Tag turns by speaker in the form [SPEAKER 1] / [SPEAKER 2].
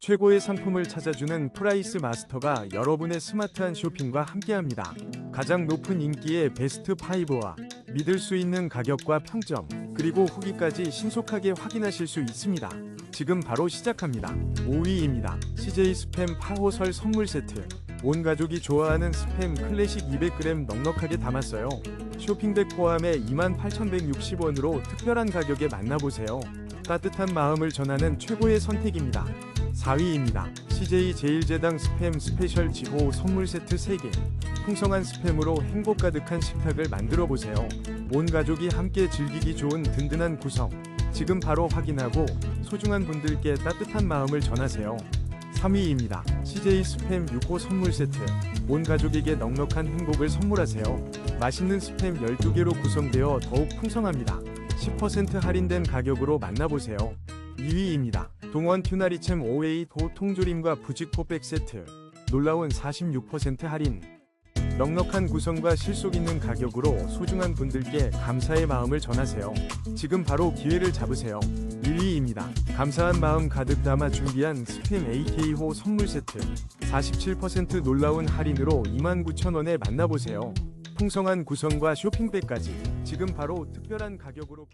[SPEAKER 1] 최고의 상품을 찾아주는 프라이스 마스터가 여러분의 스마트한 쇼핑과 함께합니다. 가장 높은 인기의 베스트 5와 믿을 수 있는 가격과 평점, 그리고 후기까지 신속하게 확인하실 수 있습니다. 지금 바로 시작합니다. 5위입니다. CJ 스팸 8호설 선물 세트. 온 가족이 좋아하는 스팸 클래식 200g 넉넉하게 담았어요. 쇼핑백 포함해 28,160원으로 특별한 가격에 만나보세요. 따뜻한 마음을 전하는 최고의 선택입니다. 4위입니다. CJ 제일제당 스팸 스페셜 지호 선물 세트 3개. 풍성한 스팸으로 행복 가득한 식탁을 만들어 보세요. 온 가족이 함께 즐기기 좋은 든든한 구성. 지금 바로 확인하고 소중한 분들께 따뜻한 마음을 전하세요. 3위입니다. CJ 스팸 6호 선물 세트. 온 가족에게 넉넉한 행복을 선물하세요. 맛있는 스팸 12개로 구성되어 더욱 풍성합니다. 10% 할인된 가격으로 만나보세요. 2위입니다. 동원 튜나리챔 5웨이 도 통조림과 부직포 백 세트. 놀라운 46% 할인. 넉넉한 구성과 실속 있는 가격으로 소중한 분들께 감사의 마음을 전하세요. 지금 바로 기회를 잡으세요. 1위입니다. 감사한 마음 가득 담아 준비한 스팸 AK호 선물 세트. 47% 놀라운 할인으로 29,000원에 만나보세요. 풍성한 구성과 쇼핑백까지 지금 바로 특별한 가격으로.